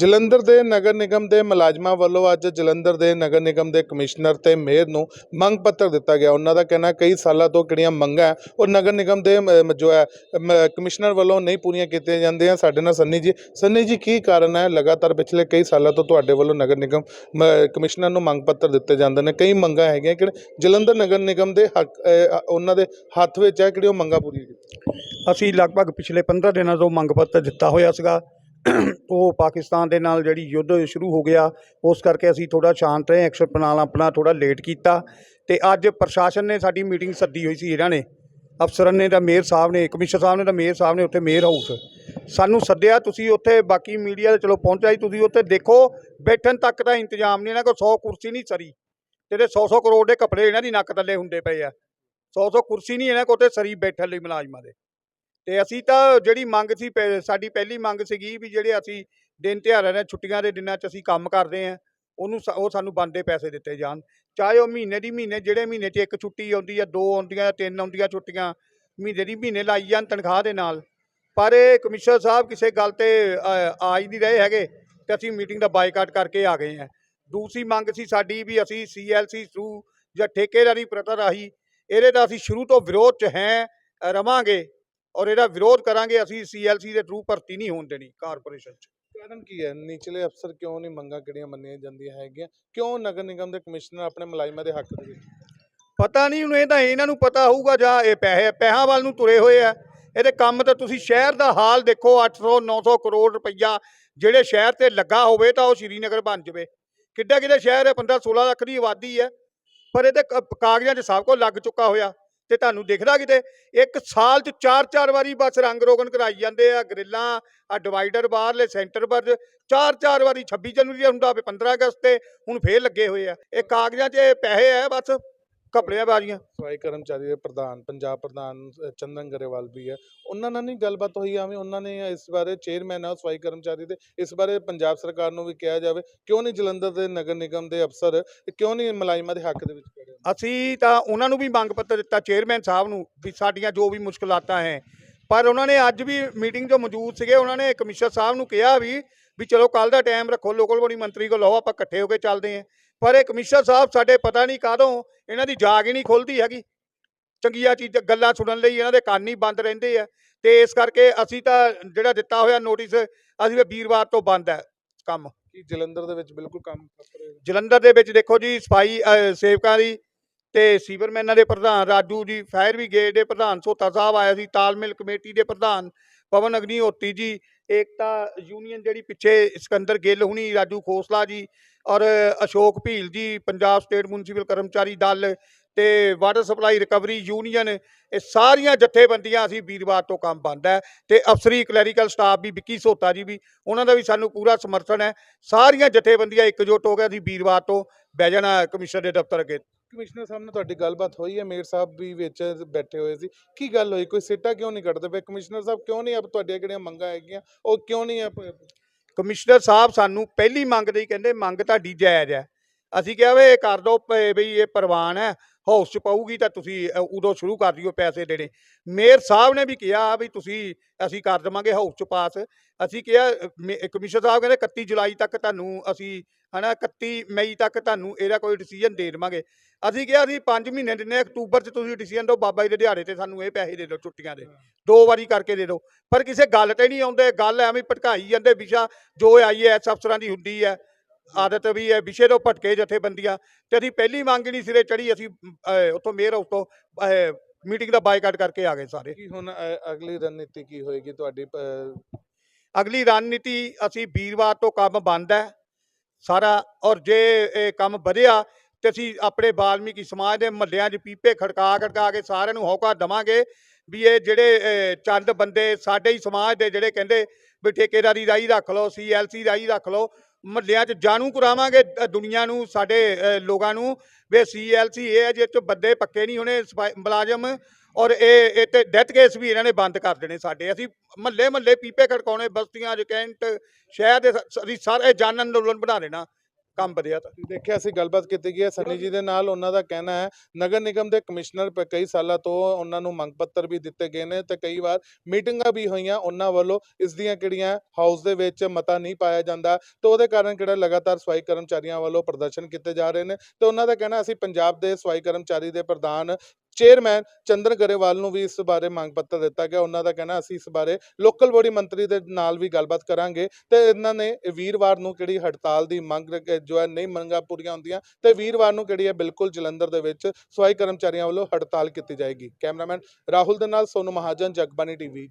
ਜਲੰਧਰ ਦੇ ਨਗਰ ਨਿਗਮ ਦੇ ਮੁਲਾਜ਼ਮਾਂ ਵੱਲੋਂ ਅੱਜ ਜਲੰਧਰ ਦੇ ਨਗਰ ਨਿਗਮ ਦੇ ਕਮਿਸ਼ਨਰ ਤੇ ਮੇਅਰ ਨੂੰ ਮੰਗ ਪੱਤਰ ਦਿੱਤਾ ਗਿਆ। ਉਹਨਾਂ ਦਾ ਕਹਿਣਾ ਕਈ ਸਾਲਾਂ ਤੋਂ ਕਿਹੜੀਆਂ ਮੰਗਾਂ ਉਹ ਨਗਰ ਨਿਗਮ ਦੇ ਜੋ ਹੈ ਕਮਿਸ਼ਨਰ ਵੱਲੋਂ ਨਹੀਂ ਪੂਰੀਆਂ ਕੀਤੀਆਂ ਜਾਂਦੀਆਂ। ਸਾਡੇ ਨਾਲ ਸੰਨੀ ਜੀ ਸੰਨੀ ਜੀ, ਕੀ ਕਾਰਨ ਹੈ? ਲਗਾਤਾਰ ਪਿਛਲੇ ਕਈ ਸਾਲਾਂ ਤੋਂ ਤੁਹਾਡੇ ਵੱਲੋਂ ਨਗਰ ਨਿਗਮ ਕਮਿਸ਼ਨਰ ਨੂੰ ਮੰਗ ਪੱਤਰ ਦਿੱਤੇ ਜਾਂਦੇ ਨੇ। ਕਈ ਮੰਗਾਂ ਹੈਗੀਆਂ ਕਿ ਜਲੰਧਰ ਨਗਰ ਨਿਗਮ ਦੇ ਹੱਕ ਉਹਨਾਂ ਦੇ ਹੱਥ ਵਿੱਚ ਹੈ ਕਿਹੜੀ ਉਹ ਮੰਗਾਂ ਪੂਰੀਆਂ ਅਸੀਂ ਲਗਭਗ ਪਿਛਲੇ 15 ਦਿਨਾਂ ਤੋਂ ਮੰਗ ਪੱਤਰ ਦਿੱਤਾ ਹੋਇਆ ਸੀਗਾ। ਉਹ ਪਾਕਿਸਤਾਨ ਦੇ ਨਾਲ ਜਿਹੜੀ ਯੁੱਧ ਸ਼ੁਰੂ ਹੋ ਗਿਆ, ਉਸ ਕਰਕੇ ਅਸੀਂ ਥੋੜਾ ਸ਼ਾਂਤ ਰਹੇ ਐਕਸ਼ਨ ਨਾਲ ਆਪਣਾ ਥੋੜਾ ਲੇਟ ਕੀਤਾ ਤੇ ਅੱਜ ਪ੍ਰਸ਼ਾਸਨ ਨੇ ਸਾਡੀ ਮੀਟਿੰਗ ਸੱਦੀ ਹੋਈ ਸੀ ਇਹਨਾਂ ਨੇ। ਅਫਸਰਾਂ ਨੇ ਤਾਂ ਮੇਅਰ ਸਾਹਿਬ ਨੇ ਕਮਿਸ਼ਨਰ ਸਾਹਿਬ ਨੇ ਤਾਂ ਮੇਅਰ ਸਾਹਿਬ ਨੇ, ਉੱਥੇ ਮੇਅਰ ਹਾਊਸ ਸਾਨੂੰ ਸੱਦਿਆ, ਤੁਸੀਂ ਉੱਥੇ ਬਾਕੀ ਮੀਡੀਆ ਦੇ ਚਲੋ ਪਹੁੰਚਿਆ ਜੀ, ਤੁਸੀਂ ਉੱਥੇ ਦੇਖੋ, ਬੈਠਣ ਤੱਕ ਦਾ ਇੰਤਜ਼ਾਮ ਨਹੀਂ, ਇਹਨਾਂ ਕੋਲ 100 ਕੁਰਸੀ ਨਹੀਂ ਸਰੀ। ਤੇ 100-100 ਕਰੋੜ ਦੇ ਕੱਪੜੇ ਇਹਨਾਂ ਦੀ ਨੱਕ ਥੱਲੇ ਹੁੰਦੇ ਪਏ ਆ। 100-100 ਕੁਰਸੀ ਨਹੀਂ ਇਹਨਾਂ ਕੋਲ ਤੇ ਸਰੀ ਬੈਠਣ ਲਈ ਮੁਲਾਜ਼ਮਾਂ ਦੇ। ਤੇ ਅਸੀਂ ਤਾਂ ਜਿਹੜੀ ਮੰਗ ਸੀ ਪਹਿ- ਸਾਡੀ ਪਹਿਲੀ ਮੰਗ ਸੀਗੀ ਵੀ ਜਿਹੜੇ ਅਸੀਂ ਦਿਨ ਤਿਉਹਾਰਾਂ ਨੇ ਛੁੱਟੀਆਂ ਦੇ ਦਿਨਾਂ 'ਚ ਅਸੀਂ ਕੰਮ ਕਰਦੇ ਆਂ ਉਹਨੂੰ ਸ- ਉਹ ਸਾਨੂੰ ਬੰਦੇ ਪੈਸੇ ਦਿੱਤੇ ਜਾਣ। ਚਾਹੇ ਉਹ ਮਹੀਨੇ ਦੀ ਮਹੀਨੇ ਜਿਹੜੇ ਮਹੀਨੇ 'ਚ ਇੱਕ ਛੁੱਟੀ ਆਉਂਦੀ ਆ ਦੋ ਆਉਂਦੀਆਂ ਤਿੰਨ ਆਉਂਦੀਆਂ ਛੁੱਟੀਆਂ ਮਹੀਨੇ ਦੀ ਮਹੀਨੇ ਲਾਈ ਜਾਣ ਤਨਖਾਹ ਦੇ ਨਾਲ। ਪਰ ਇਹ ਕਮਿਸ਼ਨਰ ਸਾਹਿਬ ਕਿਸੇ ਗੱਲ ਤੇ ਅ, ਆ ਹੀ ਨਹੀਂ ਰਹੇ ਹੈਗੇ ਤੇ ਅਸੀਂ ਮੀਟਿੰਗ ਦਾ ਬਾਈਕਾਟ ਕਰਕੇ ਆ ਗਏ ਹਾਂ। ਦੂਸਰੀ ਮੰਗ ਸੀ ਸਾਡੀ ਵੀ ਅਸੀਂ ਸੀਐਲਸੀ ਥਰੂ ਜਾਂ ਠੇਕੇਦਾਰੀ ਪ੍ਰਥਾ ਰਾਹੀਂ ਇਹਦੇ ਦਾ ਅਸੀਂ ਸ਼ੁਰੂ ਤੋਂ ਵਿਰੋਧ 'ਚ ਹੈ ਅ, ਰਵਾਂਗੇ। ਔਰ ਇਹਦਾ ਵਿਰੋਧ ਕਰਾਂਗੇ ਅਸੀਂ ਸੀਐਲਸੀ ਦੇ ਥਰੂ ਭਰਤੀ ਨਹੀਂ ਹੋਣ ਦੇਣੀ ਕਾਰਪੋਰੇਸ਼ਨ 'ਚ। ਕਾਰਨ ਕੀ ਹੈ? ਨਿਚਲੇ ਅਫਸਰ ਕਿਉਂ ਨਹੀਂ ਮੰਗਾਂ ਕਿਹੜੀਆਂ ਮੰਨੀਆਂ ਜਾਂਦੀਆਂ ਹੈਗੀਆਂ? ਕਿਉਂ ਨਗਰ ਨਿਗਮ ਦੇ ਕਮਿਸ਼ਨਰ ਆਪਣੇ ਮੁਲਾਜ਼ਮਾਂ ਦੇ ਹੱਕ ਦੇ ਵਿੱਚ? ਪਤਾ ਨਹੀਂ ਇਹ ਤਾਂ ਇਹਨਾਂ ਨੂੰ ਪਤਾ ਹੋਊਗਾ ਜਾਂ ਇਹ ਪੈਸੇ ਪੈਸਿਆਂ ਵੱਲ ਨੂੰ ਤੁਰੇ ਹੋਏ ਆ। ਇਹਦੇ ਕੰਮ ਤਾਂ ਤੁਸੀਂ ਸ਼ਹਿਰ ਦਾ ਹਾਲ ਦੇਖੋ 800 900 ਕਰੋੜ ਰੁਪਈਆ ਜਿਹੜੇ ਸ਼ਹਿਰ ਤੇ ਲੱਗਾ ਹੋਵੇ ਤਾਂ ਉਹ ਸ਼੍ਰੀਨਗਰ ਬਣ ਜਵੇ। ਕਿੱਡਾ ਕਿੱਡਾ ਸ਼ਹਿਰ ਹੈ 15 16 ਲੱਖ ਦੀ ਆਬਾਦੀ ਹੈ। ਪਰ ਇਹਦੇ ਕਾਗਜ਼ਾਂ 'ਚ ਸਭ ਕੁਝ ਲੱਗ ਚੁੱਕਾ ਹੋਇਆ। ਤੇ ਤੁਹਾਨੂੰ ਦਿਖਦਾ ਕਿਤੇ, ਇੱਕ ਸਾਲ 'ਚ ਚਾਰ ਚਾਰ ਵਾਰੀ ਬਸ ਰੰਗ ਰੋਗਨ ਕਰਾਈ ਜਾਂਦੇ ਆ, ਗ੍ਰਿਲਾਂ ਆ ਡਿਵਾਈਡਰ ਬਾਹਰਲੇ, ਸੈਂਟਰ ਪਰ ਚਾਰ ਚਾਰ ਵਾਰੀ 26 ਜਨਵਰੀ ਦਾ ਹੁੰਦਾ ਵੀ 15 ਅਗਸਤ ਤੇ ਹੁਣ ਫੇਰ ਲੱਗੇ ਹੋਏ ਆ। ਇਹ ਕਾਗਜ਼ਾਂ 'ਚ ਪੈਸੇ ਆ ਬਸ ਕਪੜਿਆਂ ਬਾਰੀਆਂ ਸਫ਼ਾਈ ਕਰਮਚਾਰੀ ਦੇ ਪ੍ਰਧਾਨ, ਪੰਜਾਬ ਪ੍ਰਧਾਨ ਚੰਦਨ ਗਰੇਵਾਲ ਵੀ ਹੈ ਉਹਨਾਂ ਨਾਲ ਨਹੀਂ ਗੱਲਬਾਤ ਹੋਈ ਆਵੇਂ ਉਹਨਾਂ ਨੇ ਇਸ ਬਾਰੇ ਚੇਅਰਮੈਨ ਆ ਉਹ ਸਫ਼ਾਈ ਕਰਮਚਾਰੀ ਦੇ, ਇਸ ਬਾਰੇ ਪੰਜਾਬ ਸਰਕਾਰ ਨੂੰ ਵੀ ਕਿਹਾ ਜਾਵੇ, ਕਿਉਂ ਨਹੀਂ ਜਲੰਧਰ ਦੇ ਨਗਰ ਨਿਗਮ ਦੇ ਅਫਸਰ, ਕਿਉਂ ਨਹੀਂ ਮੁਲਾਜ਼ਮਾਂ ਦੇ ਹੱਕ ਦੇ ਵਿੱਚ? ਅਸੀਂ ਤਾਂ ਉਹਨਾਂ ਨੂੰ ਵੀ ਮੰਗ ਪੱਤਰ ਦਿੱਤਾ ਚੇਅਰਮੈਨ ਸਾਹਿਬ ਨੂੰ ਵੀ ਸਾਡੀਆਂ ਜੋ ਵੀ ਮੁਸ਼ਕਲਾਤਾਂ ਹੈ। ਪਰ ਉਹਨਾਂ ਨੇ ਅੱਜ ਵੀ ਮੀਟਿੰਗ 'ਚ ਮੌਜੂਦ ਸੀਗੇ ਉਹਨਾਂ ਨੇ ਕਮਿਸ਼ਨਰ ਸਾਹਿਬ ਨੂੰ ਕਿਹਾ ਵੀ ਵੀ ਚਲੋ ਕੱਲ ਦਾ ਟਾਈਮ ਰੱਖੋ ਲੋਕਲ ਬੋਡੀ ਮੰਤਰੀ ਕੋਲ ਲਓ ਆਪਾਂ ਇਕੱਠੇ ਹੋ ਕੇ ਚੱਲਦੇ ਹਾਂ। ਪਰ ਇਹ ਕਮਿਸ਼ਨਰ ਸਾਹਿਬ ਸਾਡੇ ਪਤਾ ਨਹੀਂ ਕਾਦੋਂ ਇਹਨਾਂ ਦੀ ਜਾਗ ਹੀ ਨਹੀਂ ਖੁੱਲਦੀ ਹੈਗੀ। ਚੰਗੀਆਂ ਚੀਜ਼ਾਂ ਗੱਲਾਂ ਸੁਣਨ ਲਈ ਇਹਨਾਂ ਦੇ ਕੰਨ ਹੀ ਬੰਦ ਰਹਿੰਦੇ ਆ। ਤੇ ਇਸ ਕਰਕੇ ਅਸੀਂ ਤਾਂ ਜਿਹੜਾ ਦਿੱਤਾ ਹੋਇਆ ਨੋਟਿਸ ਅਸੀਂ ਵੀ ਵੀਰਵਾਰ ਤੋਂ ਬੰਦ ਹੈ ਕੰਮ। ਕਿ ਜਲੰਧਰ ਦੇ ਵਿੱਚ ਬਿਲਕੁਲ ਕੰਮ। ਜਲੰਧਰ ਦੇ ਵਿੱਚ ਦੇਖੋ ਜੀ ਸਫ਼ਾਈ ਸੇਵਕਾਂ ਦੀ ਤੇ ਸੀਵਰਮੈਨਾਂ ਦੇ ਪ੍ਰਧਾਨ ਰਾਜੂ ਜੀ ਫਾਇਰ ਬ੍ਰਿਗੇਡ ਦੇ ਪ੍ਰਧਾਨ ਸੋਤਾ ਸਾਹਿਬ ਆਇਆ ਸੀ, ਤਾਲਮੇਲ ਕਮੇਟੀ ਦੇ ਪ੍ਰਧਾਨ ਪਵਨ ਅਗਨੀਹੋਤੀ ਜੀ, ਏਕਤਾ ਯੂਨੀਅਨ ਜਿਹੜੀ ਪਿੱਛੇ ਸਿਕੰਦਰ ਗਿੱਲ ਹੁਣੀ, ਰਾਜੂ ਖੋਸਲਾ ਜੀ ਔਰ ਅਸ਼ੋਕ ਭੀਲ ਜੀ, ਪੰਜਾਬ ਸਟੇਟ ਮਿਊਨਿਸਪਲ ਕਰਮਚਾਰੀ ਦਲ ਤੇ ਵਾਟਰ ਸਪਲਾਈ ਰਿਕਵਰੀ ਯੂਨੀਅਨ, ਇਹ ਸਾਰੀਆਂ ਜਥੇਬੰਦੀਆਂ ਅਸੀਂ ਵੀਰਵਾਰ ਤੋਂ ਕੰਮ ਬੰਦ ਹੈ ਤੇ ਅਫਸਰੀ ਕਲੈਰੀਕਲ ਸਟਾਫ ਵੀ, ਵਿੱਕੀ ਸੋਤਾ ਜੀ ਵੀ, ਉਹਨਾਂ ਦਾ ਵੀ ਸਾਨੂੰ ਪੂਰਾ ਸਮਰਥਨ ਹੈ। ਸਾਰੀਆਂ ਜਥੇਬੰਦੀਆਂ ਇਕਜੁੱਟ ਹੋ ਕੇ ਅਸੀਂ ਵੀਰਵਾਰ ਤੋਂ ਬਹਿ ਜਾਣਾ ਕਮਿਸ਼ਨਰ ਦੇ ਦਫ਼ਤਰ ਅੱਗੇ। ਕਮਿਸ਼ਨਰ ਸਾਹਿਬ ਨਾਲ ਤੁਹਾਡੀ ਗੱਲਬਾਤ ਹੋਈ ਹੈ, ਮੇਅਰ ਸਾਹਿਬ ਵੀ ਵਿੱਚ ਬੈਠੇ ਹੋਏ ਸੀ। ਕੀ ਗੱਲ ਹੋਈ? ਕੋਈ ਸਿੱਟਾ ਕਿਉਂ ਨਹੀਂ ਕੱਢਦੇ ਪਏ? ਕਮਿਸ਼ਨਰ ਸਾਹਿਬ ਕਿਉਂ ਨਹੀਂ ਆਪ ਤੁਹਾਡੀਆਂ ਕਿਹੜੀਆਂ ਮੰਗਾਂ ਹੈਗੀਆਂ? ਉਹ ਕਿਉਂ ਨਹੀਂ ਆਪ ਕਮਿਸ਼ਨਰ ਸਾਹਿਬ ਸਾਨੂੰ ਪਹਿਲੀ ਮੰਗ ਦੇ ਹੀ ਕਹਿੰਦੇ, ਮੰਗ ਤੁਹਾਡੀ ਜਾਇਜ਼ ਹੈ। ਅਸੀਂ ਕਿਹਾ ਵੇ ਇਹ ਕਰ ਦੋ ਬਈ ਇਹ ਪ੍ਰਵਾਨ ਹੈ। ਹਾਊਸ ਚ ਪਾਊਗੀ ਤਾਂ ਤੁਸੀਂ ਉਦੋਂ ਸ਼ੁਰੂ ਕਰ ਦਿਓ ਪੈਸੇ ਦੇਣੇ। ਮੇਅਰ ਸਾਹਿਬ ਨੇ ਵੀ ਕਿਹਾ ਵੀ ਤੁਸੀਂ, ਅਸੀਂ ਕਰ ਦੇਵਾਂਗੇ ਹਾਊਸ ਚ ਪਾਸ। ਅਸੀਂ ਕਿਹਾ, ਮੇ- ਕਮਿਸ਼ਨਰ ਸਾਹਿਬ ਕਹਿੰਦੇ 31 ਜੁਲਾਈ ਤੱਕ ਤੁਹਾਨੂੰ ਅਸੀਂ, ਹਨਾ 31 ਮਈ ਤੱਕ ਤੁਹਾਨੂੰ ਇਹਦਾ ਕੋਈ ਡਿਸੀਜਨ ਦੇ ਦੇਵਾਂਗੇ। ਅਸੀਂ ਕਿਹਾ ਅਸੀਂ 5 ਮਹੀਨੇ ਦਿੰਨੇ ਅਕਤੂਬਰ ਚ ਤੁਸੀਂ ਡਿਸੀਜਨ ਦਿਓ, ਬਾਬਾ ਜੀ ਦੇ ਦਿਹਾੜੇ ਤੇ ਸਾਨੂੰ ਇਹ ਪੈਸੇ ਦੇ ਦਿਓ ਛੁੱਟੀਆਂ ਦੇ। ਦੋ ਵਾਰੀ ਕਰਕੇ ਦੇ ਦਿਓ। ਪਰ ਕਿਸੇ ਗੱਲ ਤੇ ਨਹੀਂ ਆਉਂਦੇ, ਗੱਲ ਐਵੇਂ ਭਟਕਾਈ ਜਾਂਦੇ, ਵਿਸ਼ਾ ਜੋ ਆਈਏਐਸ ਅਫਸਰਾਂ ਦੀ ਹੁੰਦੀ ਹੈ ਆਦਤ ਵੀ ਹੈ ਵਿਸ਼ੇ ਤੋਂ ਭਟਕੇ ਜਥੇਬੰਦੀਆਂ ਤੇ ਅਸੀਂ ਪਹਿਲੀ ਮੰਗ ਹੀ ਨਹੀਂ ਸਿਰੇ ਚੜੀ ਅਸੀਂ ਉੱਥੋਂ ਮੇਅਰ ਹਾਊਸ ਤੋਂ ਮੀਟਿੰਗ ਦਾ ਬਾਈਕਾਟ ਕਰਕੇ ਆ ਗਏ ਸਾਰੇ। ਕੀ ਹੁਣ ਅਗਲੀ ਰਣਨੀਤੀ ਕੀ ਹੋਏਗੀ ਤੁਹਾਡੀ ਅਗਲੀ ਰਣਨੀਤੀ ਅਸੀਂ ਵੀਰਵਾਰ ਤੋਂ ਕੰਮ ਬੰਦ ਹੈ ਸਾਰਾ ਔਰ ਜੇ ਇਹ ਕੰਮ ਵਧਿਆ ਤੇ ਅਸੀਂ ਆਪਣੇ ਬਾਲਮੀਕੀ ਸਮਾਜ ਦੇ ਮਹੱਲਿਆਂ 'ਚ ਪੀਪੇ ਖੜਕਾ ਖੜਕਾ ਕੇ ਸਾਰਿਆਂ ਨੂੰ ਹੌਕਾ ਦਵਾਂਗੇ ਵੀ ਇਹ ਜਿਹੜੇ ਚੰਦ ਬੰਦੇ ਸਾਡੇ ਹੀ ਸਮਾਜ ਦੇ ਜਿਹੜੇ ਕਹਿੰਦੇ ਵੀ ਠੇਕੇਦਾਰੀ ਰਾਹੀਂ ਰੱਖ ਲਓ ਸੀਐਲਸੀ ਰਾਹੀਂ ਰੱਖ ਲਓ ਮਹੱਲਿਆਂ 'ਚ ਜਾਣੂ ਕਰਾਵਾਂਗੇ ਦੁਨੀਆ ਨੂੰ, ਸਾਡੇ ਲੋਕਾਂ ਨੂੰ। ਵੀ ਸੀਐਲਸੀ ਇਹ ਹੈ ਜੇ 'ਚ ਬੰਦੇ ਪੱਕੇ ਨਹੀਂ ਹੋਣੇ ਸਫਾਈ- ਮੁਲਾਜ਼ਮ ਔਰ ਇਹ ਇਹ ਤੇ ਡੈਥ ਕੇਸ ਵੀ ਇਹਨਾਂ ਨੇ ਬੰਦ ਕਰ ਦੇਣੇ ਸਾਡੇ। ਅਸੀਂ ਮਹੱਲੇ ਮਹੱਲੇ ਪੀਪੇ ਖੜਕਾਉਣੇ, ਬਸਤੀਆਂ 'ਚ ਸ਼ਹਿਰ ਦੇ ਅਸੀਂ ਸਾਰੇ ਜਨ ਅੰਦੋਲਨ ਬਣਾ ਦੇਣਾ। ਕੰਮ ਵਧਿਆ ਤਾਂ। ਦੇਖਿਆ, ਅਸੀਂ ਗੱਲਬਾਤ ਕੀਤੀ ਗਈ ਹੈ, ਸੰਨੀ ਜੀ ਦੇ ਨਾਲ ਉਹਨਾਂ ਦਾ ਕਹਿਣਾ ਹੈ, ਨਗਰ ਨਿਗਮ ਦੇ ਕਮਿਸ਼ਨਰ ਕਈ ਸਾਲਾਂ ਤੋਂ ਉਹਨਾਂ ਨੂੰ ਮੰਗ ਪੱਤਰ ਵੀ ਦਿੱਤੇ ਗਏ ਨੇ ਤੇ ਕਈ ਵਾਰ ਮੀਟਿੰਗਾਂ ਵੀ ਹੋਈਆਂ ਉਹਨਾਂ ਵੱਲੋਂ, ਇਸ ਦੀਆਂ ਕਿਹੜੀਆਂ ਹਾਊਸ ਦੇ ਵਿੱਚ ਮਤਾ ਨਹੀਂ ਪਾਇਆ ਜਾਂਦਾ ਤੇ ਉਹਦੇ ਕਾਰਨ ਕਿਹੜਾ ਲਗਾਤਾਰ ਸਫ਼ਾਈ ਕਰਮਚਾਰੀਆਂ ਵੱਲੋਂ ਪ੍ਰਦਰਸ਼ਨ ਕੀਤੇ ਜਾ ਰਹੇ ਨੇ ਤੇ ਉਹਨਾਂ ਦਾ ਕਹਿਣਾ, ਅਸੀਂ ਪੰਜਾਬ ਦੇ ਸਫ਼ਾਈ ਕਰਮਚਾਰੀ ਦੇ ਪ੍ਰਧਾਨ ਚੇਅਰਮੈਨ ਚੰਦਰ ਗਰੇਵਾਲ ਨੂੰ ਵੀ ਇਸ ਬਾਰੇ ਮੰਗ ਪੱਤਰ ਦਿੱਤਾ ਗਿਆ। ਉਹਨਾਂ ਦਾ ਕਹਿਣਾ, ਅਸੀਂ ਇਸ ਬਾਰੇ ਲੋਕਲ ਬੋਡੀ ਮੰਤਰੀ ਦੇ ਨਾਲ ਵੀ ਗੱਲਬਾਤ ਕਰਾਂਗੇ ਤੇ ਇਹਨਾਂ ਨੇ ਵੀਰਵਾਰ ਨੂੰ ਕਿਹੜੀ ਹੜਤਾਲ ਦੀ ਮੰਗ ਜੋ ਹੈ ਨਹੀਂ ਮੰਗਾਂ ਪੂਰੀਆਂ ਹੁੰਦੀਆਂ ਤੇ ਵੀਰਵਾਰ ਨੂੰ ਕਿਹੜੀ ਹੈ, ਬਿਲਕੁਲ ਜਲੰਧਰ ਦੇ ਵਿੱਚ ਸਫ਼ਾਈ ਕਰਮਚਾਰੀਆਂ ਵੱਲੋਂ ਹੜਤਾਲ ਕੀਤੀ ਜਾਏਗੀ। ਕੈਮਰਾਮੈਨ ਰਾਹੁਲ ਦੇ ਨਾਲ ਸੋਨੂ ਮਹਾਜਨ ਜਗਬਾਨੀ ਟੀਵੀ।